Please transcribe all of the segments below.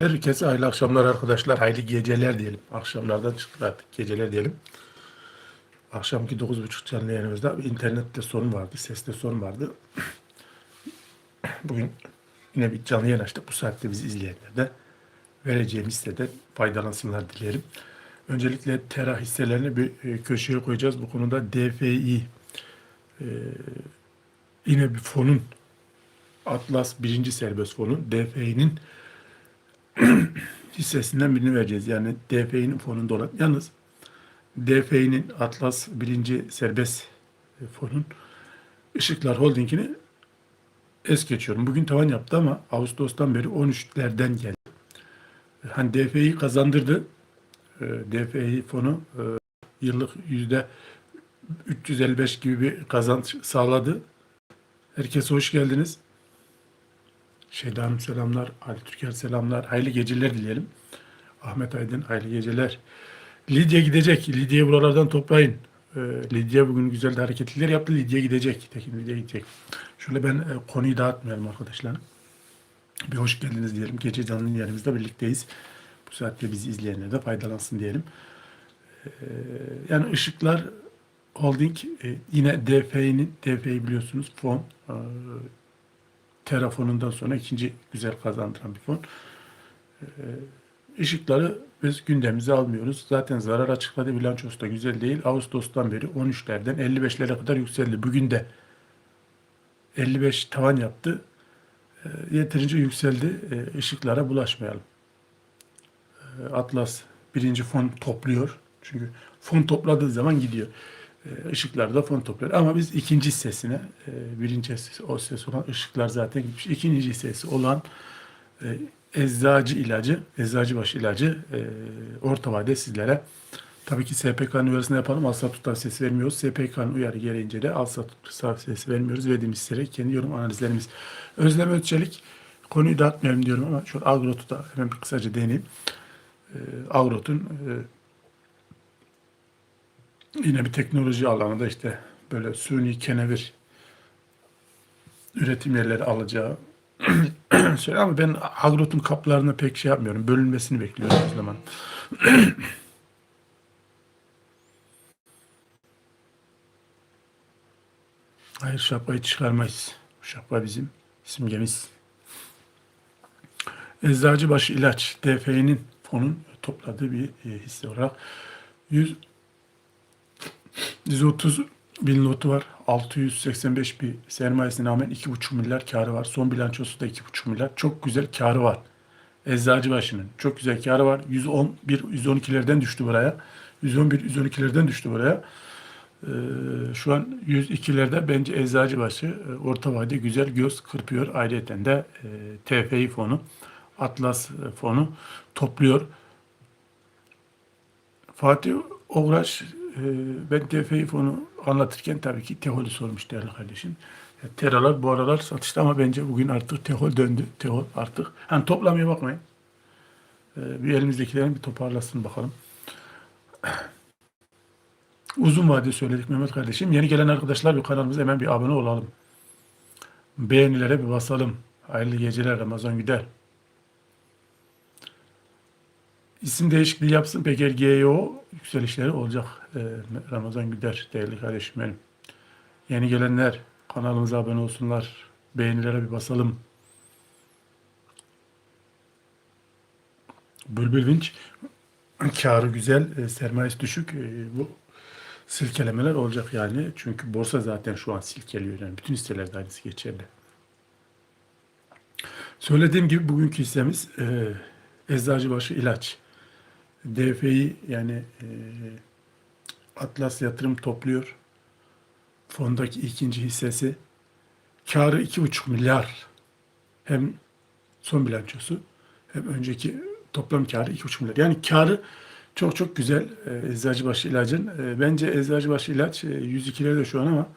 Herkese hayırlı akşamlar arkadaşlar. Hayırlı geceler diyelim. Akşamlardan çıktık artık. Geceler diyelim. Akşamki 9.30 canlı yayınımızda internette sorun vardı. Seste sorun vardı. Bugün yine bir canlı yayın açtık. Bu saatte bizi izleyenler de vereceğim hisseden faydalansınlar dilerim. Öncelikle Tera hisselerini bir e, köşeye koyacağız. Bu konuda DFI e, yine bir fonun Atlas birinci serbest fonun DFI'nin hissesinden birini vereceğiz. Yani DFI'nin fonunda olan. Yalnız DFI'nin Atlas birinci serbest fonun Işıklar Holding'ini es geçiyorum. Bugün tavan yaptı ama Ağustos'tan beri 13'lerden geldi. Hani DFI'yi kazandırdı. Ee, DFI fonu e, yıllık yüzde 355 gibi bir kazanç sağladı. Herkese hoş geldiniz. Şeyda Hanım selamlar, Ali Türker selamlar, hayırlı geceler dileyelim. Ahmet Aydın hayırlı geceler. Lidya gidecek, Lidya'yı buralardan toplayın. Ee, Lidya bugün güzel de hareketliler yaptı, Lidya gidecek. Tekin Lidya gidecek. Şöyle ben e, konuyu dağıtmayalım arkadaşlar. Bir hoş geldiniz diyelim. Gece canlı yayınımızda birlikteyiz. Bu saatte bizi izleyenler de faydalansın diyelim. Ee, yani ışıklar Holding e, yine DF'nin, DF'yi biliyorsunuz fon. e, Terrafon'undan sonra ikinci güzel kazandıran bir fon. Ee, Işıkları biz gündemimize almıyoruz. Zaten zarar açıkladı. Bilançosu da güzel değil. Ağustos'tan beri 13'lerden 55'lere kadar yükseldi. Bugün de 55 tavan yaptı. Ee, Yeterince yükseldi. Ee, Işıklara bulaşmayalım. Ee, Atlas birinci fon topluyor. Çünkü fon topladığı zaman gidiyor. Ee, Işıklar da fon topluyor. Ama biz ikinci hissesine, e, birinci hissesi, o hissesi olan ışıklar zaten gitmiş. İkinci hissesi olan e, eczacı ilacı, eczacıbaşı ilacı e, orta vade sizlere tabii ki SPK'nın uyarısını yapalım. Alsat tutar sesi vermiyoruz. SPK'nın uyarı gereğince de alsat tutar sesi vermiyoruz. Verdiğimiz hisselere kendi yorum analizlerimiz. Özlem Özçelik konuyu dağıtmayalım diyorum ama şu Agrot'u da hemen bir kısaca değineyim. E, Agrot'un yine bir teknoloji alanında işte böyle suni kenevir üretim yerleri alacağı söyle ama ben agrotun kaplarına pek şey yapmıyorum. Bölünmesini bekliyorum o zaman. Hayır şapkayı çıkarmayız. Şapka bizim simgemiz. Eczacıbaşı ilaç DF'nin fonun topladığı bir e, hisse olarak 100 130 bin lotu var. 685 bir sermayesine rağmen 2,5 milyar karı var. Son bilançosu da 2,5 milyar. Çok güzel karı var. Eczacıbaşı'nın çok güzel karı var. 111 112'lerden düştü buraya. 111 112'lerden düştü buraya. Ee, şu an 102'lerde bence Eczacıbaşı e, orta vade güzel göz kırpıyor. Ayrıca de e, TFI fonu, Atlas e, fonu topluyor. Fatih Oğraş ben TFI fonu anlatırken tabii ki Tehol'ü sormuş değerli kardeşim. Ya, Teralar bu aralar satışta ama bence bugün artık Tehol döndü. Tehol artık. Hani toplamaya bakmayın. E, bir elimizdekilerin bir toparlasın bakalım. Uzun vade söyledik Mehmet kardeşim. Yeni gelen arkadaşlar bir kanalımıza hemen bir abone olalım. Beğenilere bir basalım. Hayırlı geceler Ramazan Güder. İsim değişikliği yapsın. PKGO yükselişleri olacak. Ee, Ramazan Güder değerli kardeşim benim. Yeni gelenler kanalımıza abone olsunlar. Beğenilere bir basalım. Bülbül Vinç karı güzel, e, sermayesi düşük. E, bu silkelemeler olacak yani. Çünkü borsa zaten şu an silkeliyor. Yani bütün hisselerde aynısı geçerli. Söylediğim gibi bugünkü hissemiz e, Eczacıbaşı ilaç. DF'yi yani e, Atlas yatırım topluyor. Fondaki ikinci hissesi. Karı 2,5 milyar. Hem son bilançosu hem önceki toplam karı 2,5 milyar. Yani karı çok çok güzel e, Eczacıbaşı ilacın. E, bence Eczacıbaşı ilaç e, 102'lerde şu an ama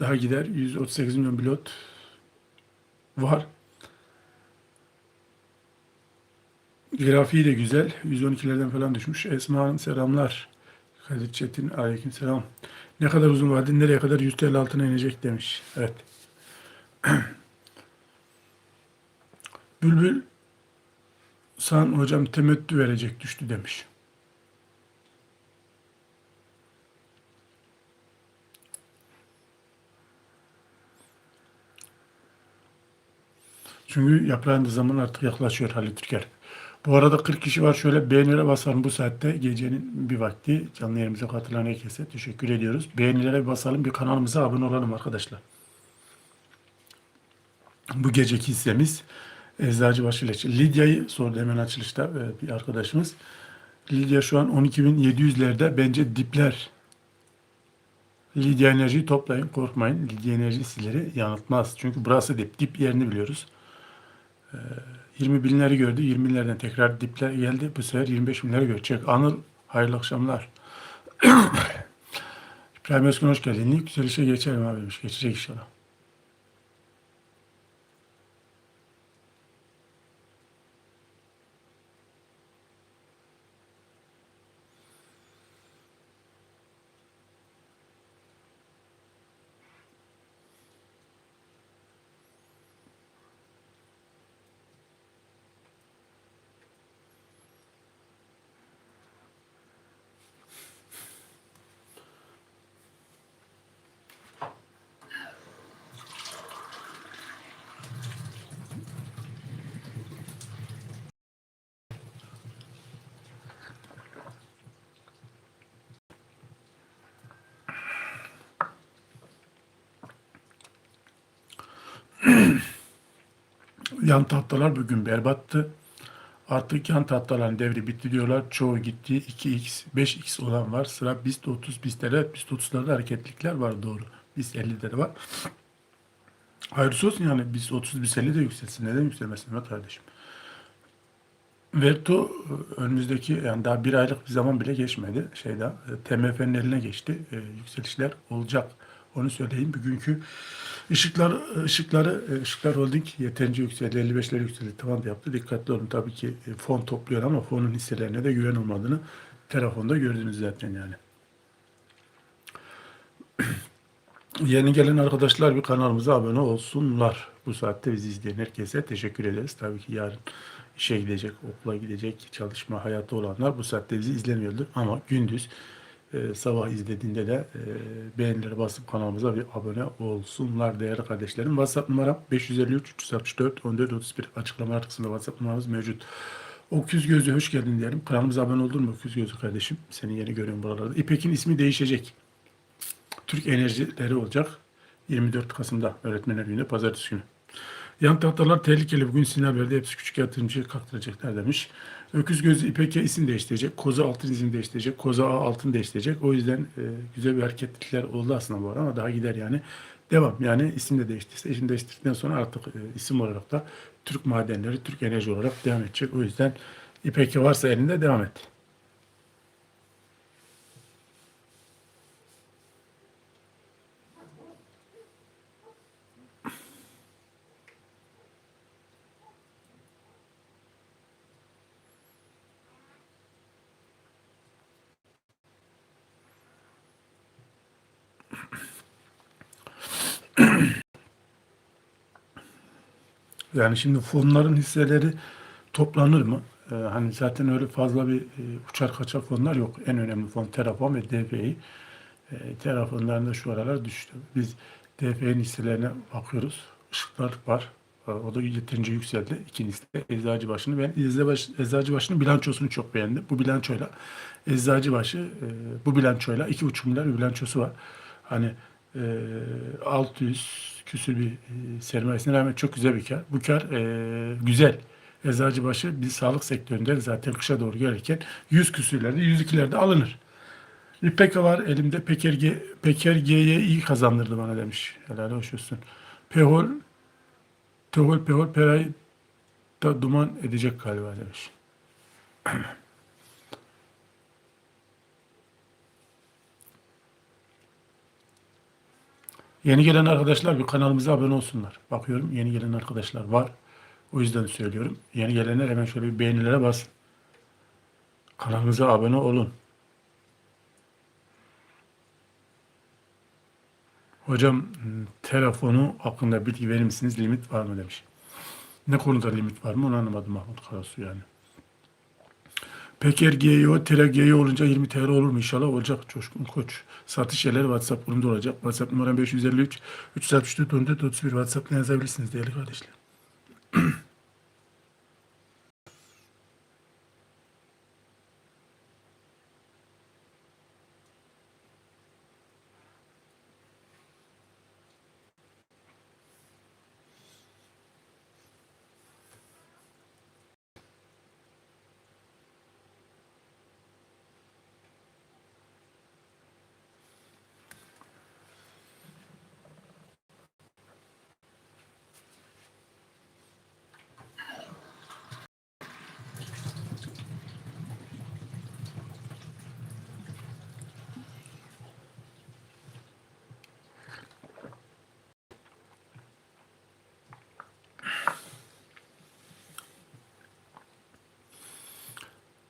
daha gider. 138 milyon pilot var. Grafiği de güzel. 112'lerden falan düşmüş. Esma Hanım selamlar. Kadir Çetin aleyküm selam. Ne kadar uzun vade nereye kadar 100 TL altına inecek demiş. Evet. Bülbül San hocam temettü verecek düştü demiş. Çünkü yaprağın da zaman artık yaklaşıyor Halit Türker. Bu arada 40 kişi var. Şöyle beğenilere basalım bu saatte. Gecenin bir vakti. Canlı yerimize katılan herkese teşekkür ediyoruz. Beğenilere basalım. Bir kanalımıza abone olalım arkadaşlar. Bu geceki hissemiz Eczacıbaşı ile. Lidya'yı sordu hemen açılışta e, bir arkadaşımız. Lidya şu an 12.700'lerde bence dipler. Lidya enerjiyi toplayın korkmayın. Lidya enerji sizleri yanıltmaz. Çünkü burası dip. Dip yerini biliyoruz. 20 binleri gördü. 20 binlerden tekrar dipler geldi. Bu sefer 25 binleri görecek. Anıl hayırlı akşamlar. İbrahim Özgün hoş geldin. Yükselişe geçelim abi. Geçecek inşallah. Yan tahtalar bugün berbattı. Artık yan tahtaların devri bitti diyorlar. Çoğu gitti. 2x, 5x olan var. Sıra BIST 30, BIST'lere, BIST 30'larda hareketlikler var doğru. BIST 50'de de var. Hayırlısı olsun yani BIST 30, BIST 50 de yükselsin. Neden yükselmesin be kardeşim? Verto e, önümüzdeki yani daha bir aylık bir zaman bile geçmedi. Şeyde e, TMF'nin eline geçti. E, yükselişler olacak. Onu söyleyeyim. Bugünkü ışıklar ışıkları ışıklar holding yeterince yükseldi. 55'leri yükseldi. Tamam da yaptı. Dikkatli olun. Tabii ki fon topluyor ama fonun hisselerine de güven olmadığını telefonda gördünüz zaten yani. Yeni gelen arkadaşlar bir kanalımıza abone olsunlar. Bu saatte bizi izleyen herkese teşekkür ederiz. Tabii ki yarın işe gidecek, okula gidecek, çalışma hayatı olanlar bu saatte bizi izlemiyordu. Ama gündüz e, sabah izlediğinde de e, beğenilere basıp kanalımıza bir abone olsunlar değerli kardeşlerim. WhatsApp numaram 553 364 14 31 açıklama kısmında WhatsApp numaramız mevcut. Öküz Gözü hoş geldin diyelim. Kanalımıza abone oldun mu Öküz Gözü kardeşim? Seni yeni görüyorum buralarda. İpek'in ismi değişecek. Türk Enerjileri olacak. 24 Kasım'da Öğretmenler Günü, Pazartesi günü. Yan tahtalar tehlikeli. Bugün sinyal verdi. Hepsi küçük yatırımcıyı kaktıracaklar demiş. Öküz gözü İpek'e isim değiştirecek. Koza altın isim değiştirecek. Koza A altın değiştirecek. O yüzden e, güzel bir hareketlikler oldu aslında bu ara ama daha gider yani. Devam yani isim de değiştirse isim değiştirdikten sonra artık e, isim olarak da Türk madenleri, Türk enerji olarak devam edecek. O yüzden İpek'e varsa elinde devam et. Yani şimdi fonların hisseleri toplanır mı? Ee, hani zaten öyle fazla bir e, uçar kaçar fonlar yok. En önemli fon Terafon ve DFI. E, Terafonların da şu aralar düştü. Biz DFI'nin hisselerine bakıyoruz. Işıklar var. E, O da yeterince yükseldi. İkincisi de Eczacıbaşı'nı. Ben Eczacıbaşı, Eczacıbaşı'nın bilançosunu çok beğendim. Bu bilançoyla Eczacıbaşı e, bu bilançoyla 2,5 milyar bir bilançosu var. Hani 600 küsür bir e, sermayesine rağmen çok güzel bir kar. Bu kar e, güzel. Eczacıbaşı bir sağlık sektöründe zaten kışa doğru gelirken 100 küsürlerde 102'lerde alınır. İpek var elimde Peker, G, Peker G'ye iyi kazandırdı bana demiş. Helal hoş olsun. Pehol Tehol Pehol Peray da duman edecek galiba demiş. Yeni gelen arkadaşlar bir kanalımıza abone olsunlar. Bakıyorum yeni gelen arkadaşlar var. O yüzden söylüyorum. Yeni gelenler hemen şöyle bir beğenilere basın. Kanalımıza abone olun. Hocam telefonu hakkında bilgi verir misiniz? Limit var mı demiş. Ne konuda limit var mı onu anlamadım Mahmut Karasu yani. Peker GEO, Tera GEO olunca 20 TL olur mu? İnşallah olacak Coşkun Koç. Satış yerleri WhatsApp grubunda olacak. WhatsApp numaram 553 364 14 31 WhatsApp'tan yazabilirsiniz değerli kardeşler.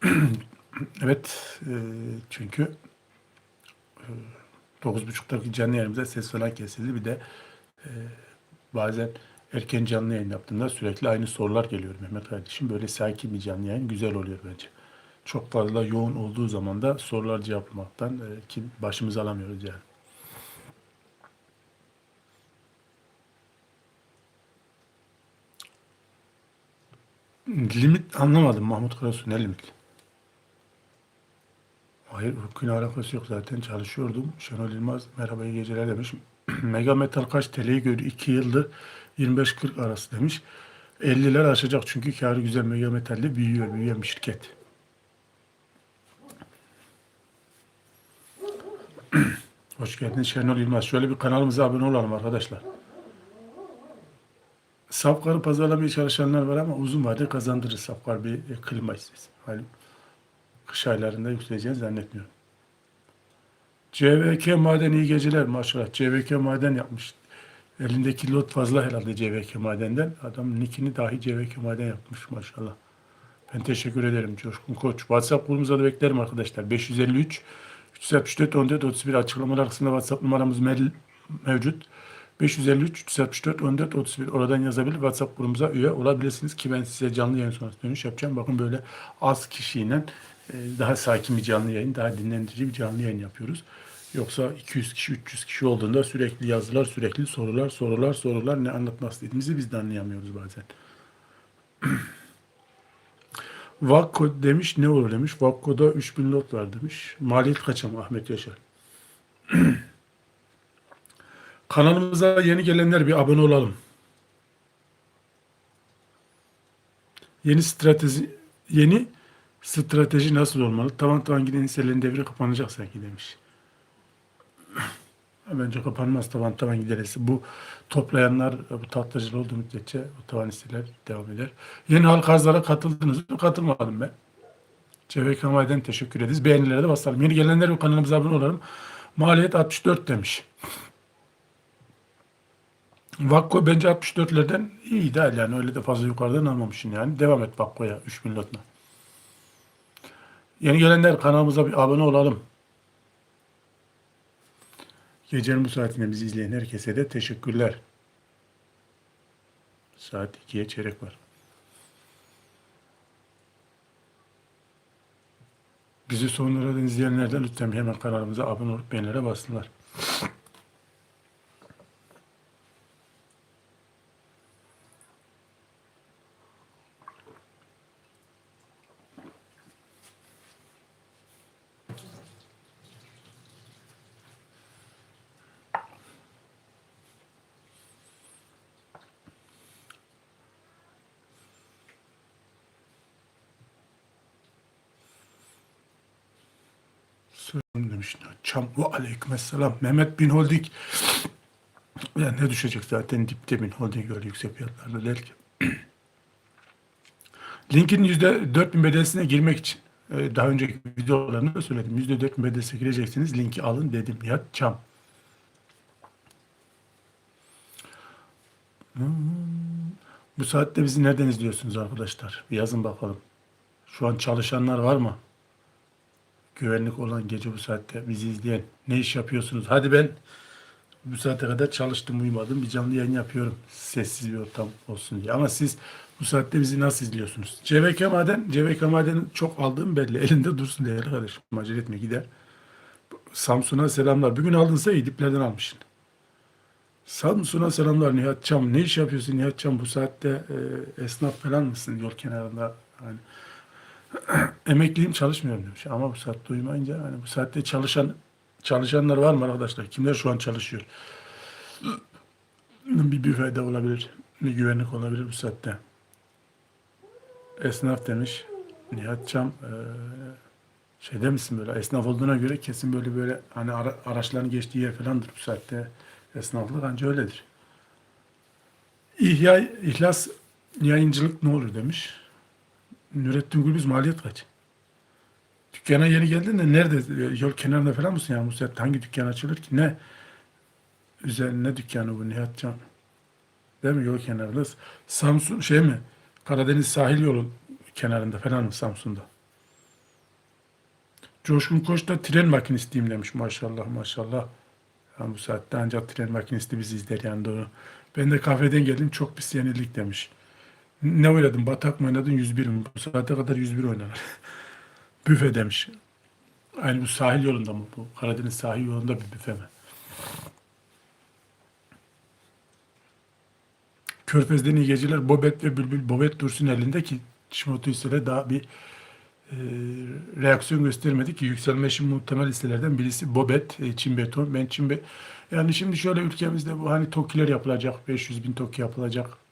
Evet, e, çünkü e, 9.30'daki canlı yayınımızda ses falan kesildi. Bir de e, bazen erken canlı yayın yaptığımda sürekli aynı sorular geliyor Mehmet kardeşim. Böyle sakin bir canlı yayın güzel oluyor bence. Çok fazla yoğun olduğu zaman da sorular cevaplamaktan e, ki başımızı alamıyoruz yani. Limit anlamadım Mahmut Karasu ne limit? Hayır, hukukuyla alakası yok zaten çalışıyordum. Şenol Yılmaz merhaba iyi geceler demiş. Mega Metal kaç TL'yi görüyor? 2 yıldır 25-40 arası demiş. 50'ler aşacak çünkü karı güzel Mega Metal'de büyüyor, büyüyen bir şirket. Hoş geldiniz Şenol Yılmaz. Şöyle bir kanalımıza abone olalım arkadaşlar. Safkar'ı pazarlamaya çalışanlar var ama uzun vadede kazandırır Safkar bir klima istesin. Malum kış aylarında yükseleceğini zannetmiyorum. CVK Maden iyi geceler maşallah. CVK Maden yapmış. Elindeki lot fazla herhalde CVK Maden'den. Adam nickini dahi CVK Maden yapmış maşallah. Ben teşekkür ederim Coşkun Koç. WhatsApp grubumuza da beklerim arkadaşlar. 553 364 14 31 açıklamalar kısmında WhatsApp numaramız mevcut. 553 364 14 31 oradan yazabilir. WhatsApp grubumuza üye olabilirsiniz ki ben size canlı yayın sonrası dönüş yapacağım. Bakın böyle az kişiyle daha sakin bir canlı yayın, daha dinlendirici bir canlı yayın yapıyoruz. Yoksa 200 kişi, 300 kişi olduğunda sürekli yazılar, sürekli sorular, sorular, sorular ne anlatmak istediğimizi biz de anlayamıyoruz bazen. Vakko demiş ne olur demiş. Vakko'da 3000 lot var demiş. Maliyet kaç ama Ahmet Yaşar. Kanalımıza yeni gelenler bir abone olalım. Yeni strateji yeni strateji nasıl olmalı? Tavan tavan giden hisselerin devri kapanacak sanki demiş. Bence kapanmaz tavan tavan giderisi. Bu toplayanlar, bu tatlıcılar olduğu müddetçe bu tavan hisseler devam eder. Yeni halk arzlara katıldınız mı? Katılmadım ben. CVK Maden teşekkür ederiz. Beğenilere de basalım. Yeni gelenler bu kanalımıza abone olalım. Maliyet 64 demiş. Vakko bence 64'lerden iyi değil yani öyle de fazla yukarıdan almamışsın yani. Devam et Vakko'ya 3000 lotla. Yeni gelenler kanalımıza bir abone olalım. Gecenin bu saatinde bizi izleyen herkese de teşekkürler. Saat 2'ye çeyrek var. Bizi sonradan izleyenlerden lütfen hemen kanalımıza abone olup beğenilere bassınlar. Demiş. Çam ve aleykümselam. Mehmet Bin Holding. Ya ne düşecek zaten dipte Bin Holding öyle yüksek fiyatlarda der ki. Linkin %4000 bedelisine girmek için e, daha önceki videolarında da söyledim. %4000 bedelisine gireceksiniz. Linki alın dedim. Ya çam. Bu saatte bizi nereden izliyorsunuz arkadaşlar? Bir yazın bakalım. Şu an çalışanlar var mı? Güvenlik olan gece bu saatte bizi izleyen ne iş yapıyorsunuz? Hadi ben bu saate kadar çalıştım uyumadım bir canlı yayın yapıyorum. Sessiz bir ortam olsun diye. Ama siz Bu saatte bizi nasıl izliyorsunuz? CVK Maden, CVK Maden'in çok aldığım belli. Elinde dursun değerli kardeşim. Acele etme gider. Samsun'a selamlar. Bugün aldınsa iyi diplerden almışsın. Samsun'a selamlar Nihat Çam. Ne iş yapıyorsun Nihat Çam bu saatte? e, esnaf falan mısın yol kenarında? Hani emekliyim çalışmıyorum demiş. Ama bu saatte uyumayınca hani bu saatte çalışan çalışanlar var mı arkadaşlar? Kimler şu an çalışıyor? Bir büfede olabilir. Bir güvenlik olabilir bu saatte. Esnaf demiş. Nihat Çam e, şeyde misin böyle esnaf olduğuna göre kesin böyle böyle hani ara- araçların geçtiği yer falandır bu saatte. Esnaflık anca öyledir. İhya, İhlas yayıncılık ne olur demiş. Nurettin Gülbüz maliyet kaç? Dükkana yeni geldin de nerede? Yol kenarında falan mısın bu saatte? Hangi dükkan açılır ki? Ne? Üzerine dükkanı bu Nihat Can. Değil mi? Yol kenarında. Samsun şey mi? Karadeniz sahil yolu kenarında falan mı Samsun'da? Coşkun Koç da tren makinistiyim demiş maşallah maşallah. Yani bu saatte ancak tren makinisti bizi izler yani doğru. Ben de kafeden geldim çok pis yenilik demiş. Ne oynadın? Batak mı oynadın? 101 mi? Bu saate kadar 101 oynanır. büfe demiş. Aynı bu sahil yolunda mı bu? Karadeniz sahil yolunda bir büfe mi? Körfez'den iyi geceler. Bobet ve Bülbül. Bobet dursun elinde ki Şimoto hisseleri daha bir e, reaksiyon göstermedi ki yükselme şimdi muhtemel hisselerden birisi Bobet, e, Çin Beton. Ben Çin Be yani şimdi şöyle ülkemizde bu hani TOKİ'ler yapılacak, 500 bin TOKİ yapılacak.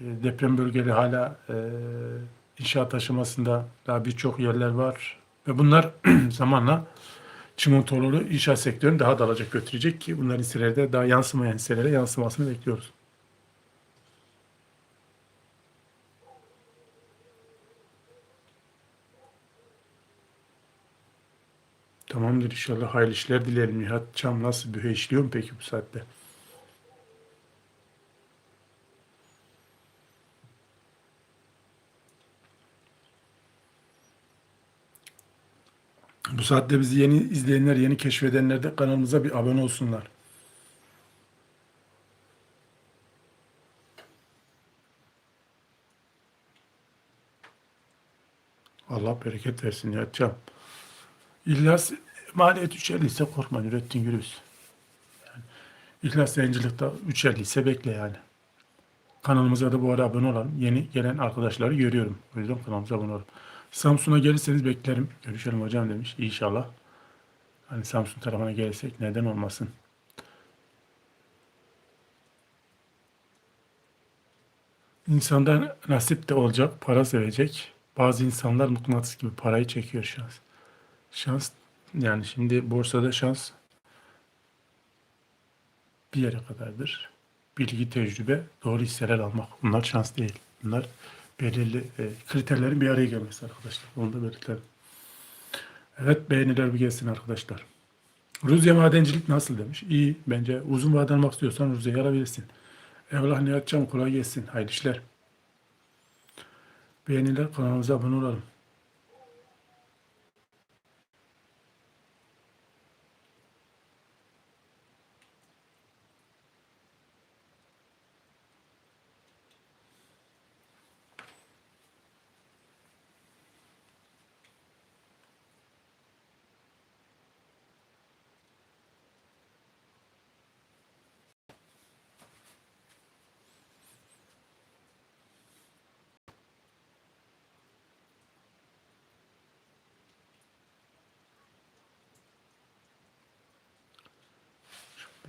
Deprem bölgeleri hala e, inşaat aşamasında daha birçok yerler var ve bunlar zamanla çimentolu inşaat sektörünü daha da alacak götürecek ki bunların hisselerde daha yansımayan hisselere yansımasını bekliyoruz. Tamamdır inşallah hayırlı işler dilerim. Nihat Çam nasıl bühe işliyor mu peki bu saatte? Bu saatte bizi yeni izleyenler, yeni keşfedenler de kanalımıza bir abone olsunlar. Allah bereket versin Nihat Çam. İhlas maliyet 350 ise korkma Nurettin Gürbüz. Yani, İhlas yayıncılıkta 350 ise bekle yani. Kanalımıza da bu arada abone olalım. Yeni gelen arkadaşları görüyorum. O yüzden kanalımıza abone olun. Samsun'a gelirseniz beklerim. Görüşelim hocam demiş. İnşallah. Hani Samsun tarafına gelirsek neden olmasın. İnsanda nasip de olacak, para sevecek. Bazı insanlar mıknatıs gibi parayı çekiyor şans. Şans yani şimdi borsada şans bir yere kadardır. Bilgi, tecrübe, doğru hisseler almak. Bunlar şans değil. Bunlar belirli e, kriterlerin bir araya gelmesi arkadaşlar. Onu da belirtelim. Evet beğeniler bir gelsin arkadaşlar. Rusya madencilik nasıl demiş. İyi bence uzun vade almak istiyorsan Rusya'ya alabilirsin. Evlah Nihat Çam kolay gelsin. Hayırlı işler. Beğeniler kanalımıza abone olalım.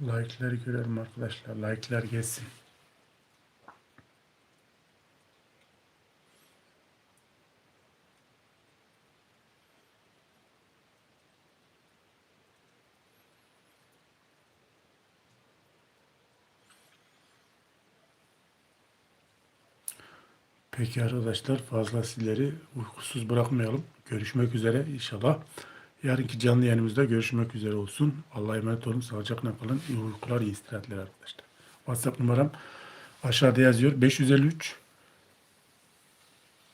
Like'ları görelim arkadaşlar. Like'lar gelsin. Peki arkadaşlar fazla sizleri uykusuz bırakmayalım. Görüşmek üzere inşallah. Yarınki canlı yayınımızda görüşmek üzere olsun. Allah'a emanet olun. Sağlıcakla kalın. İyi uykular, iyi istirahatler arkadaşlar. WhatsApp numaram aşağıda yazıyor. 553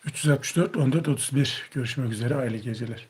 364 14 31. Görüşmek üzere. Hayırlı geceler.